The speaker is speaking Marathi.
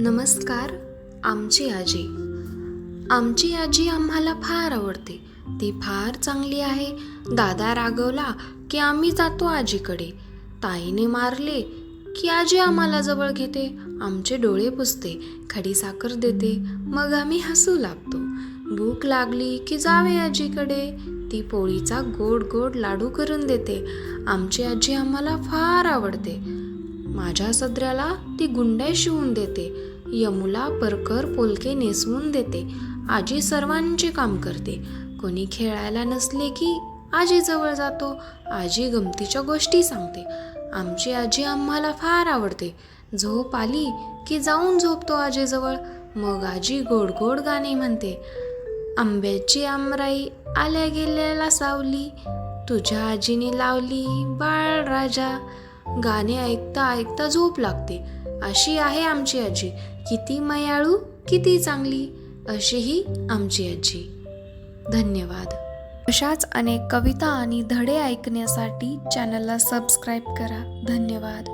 नमस्कार आमची आजी. आमची आजी आम्हाला फार आवडते. ती फार चांगली आहे. दादा रागवला की आम्ही जातो आजीकडे. ताईने मारले की आजी आम्हाला जवळ घेते. आमचे डोळे पुसते खडीसाखर देते. मग आम्ही हसू लागतो. भूक लागली की जावे आजीकडे. ती पोळीचा गोड गोड लाडू करून देते. आमची आजी आम्हाला फार आवडते. माझ्या सदऱ्याला ती गुंड्या शिवून देते. यमुला परकर पोलके नेसवून देते. आजी सर्वांचे काम करते. कोणी खेळायला नसले की आजीजवळ जातो. आजी गमतीच्या गोष्टी सांगते. आमची आजी आम्हाला फार आवडते. झोप आली की जाऊन झोपतो आजीजवळ मग आजी गोड गोड गाणे म्हणते. आंब्याची आमराई आल्या गेल्याला सावली. तुझ्या आजीने लावली बाळ राजा. गाणे ऐकता ऐकता झोप लागते. अशी आहे आमची आजी. किती मयाळू किती चांगली अशी ही आमची आजी. धन्यवाद. अशाच अनेक कविता आणि धडे ऐकण्यासाठी चॅनलला सबस्क्राईब करा. धन्यवाद.